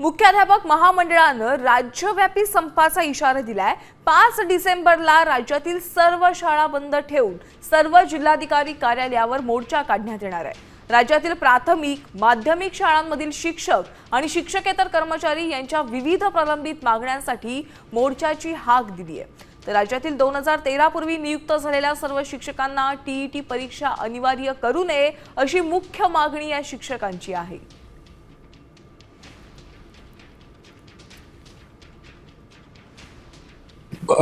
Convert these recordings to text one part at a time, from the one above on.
मुख्याध्यापक महामंडळानं राज्यव्यापी संपाचा इशारा दिलाय. पाच डिसेंबरला राज्यातील सर्व शाळा बंद ठेवून सर्व जिल्हाधिकारी कार्यालयावर मोर्चा काढण्यात येणार आहे. राज्यातील प्राथमिक माध्यमिक शाळांमधील शिक्षक आणि शिक्षकेतर कर्मचारी यांच्या विविध प्रलंबित मागण्यांसाठी मोर्चाची हाक दिली आहे तर राज्यातील दोन हजार तेरा पूर्वी नियुक्त झालेल्या सर्व शिक्षकांना टीईटी परीक्षा अनिवार्य करू नये अशी मुख्य मागणी या शिक्षकांची आहे.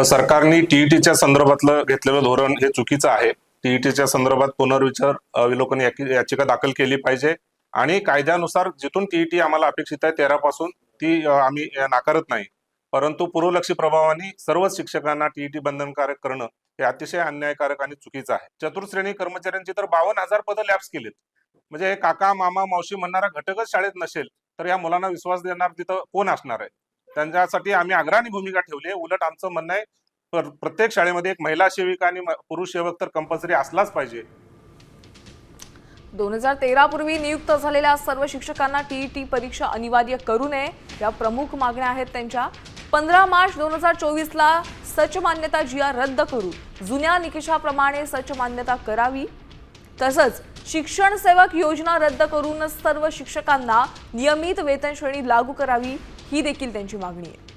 सरकारने टीईटीच्या संदर्भातलं घेतलेलं धोरण हे चुकीचं आहे. टीईटीच्या संदर्भात पुनर्विचार अवलोकन याचिका दाखल केली पाहिजे आणि कायद्यानुसार जिथून टीईटी आम्हाला अपेक्षित आहे तेरा पासून ती आम्ही नाकारत नाही. परंतु पूर्वलक्षी प्रभावाने सर्वच शिक्षकांना टीईटी बंधनकारक करणं हे अतिशय अन्यायकारक आणि चुकीचं आहे. चतुर्श्रेणी कर्मचाऱ्यांची तर बावन्न हजार पदं लॅप्स केलीत. म्हणजे काका मामा मावशी म्हणणारा घटकच शाळेत नसेल तर या मुलांना विश्वास देणार तिथं कोण असणार आहे? त्यांच्यासाठी आम्ही अग्रणी भूमिका ठेवली आहे. उलट आमचं म्हणणं आहे प्रत्येक शाळेमध्ये एक महिला सेविका आणि पुरुष सेवक तर कंपल्सरी असलाच पाहिजे. दोन हजार तेरा पूर्वी नियुक्त झालेल्या सर्व शिक्षकांना टीईटी परीक्षा अनिवार्य करू नये या प्रमुख मागण्या आहेत त्यांच्या. पंधरा मार्च दोन हजार चोवीसला सच मान्यता जिया रद्द करू. जुन्या निकषाप्रमाणे सच मान्यता करावी. तसंच शिक्षण सेवक योजना रद्द करून सर्व शिक्षकांना नियमित वेतनश्रेणी लागू करावी ही देखील त्यांची मागणी आहे.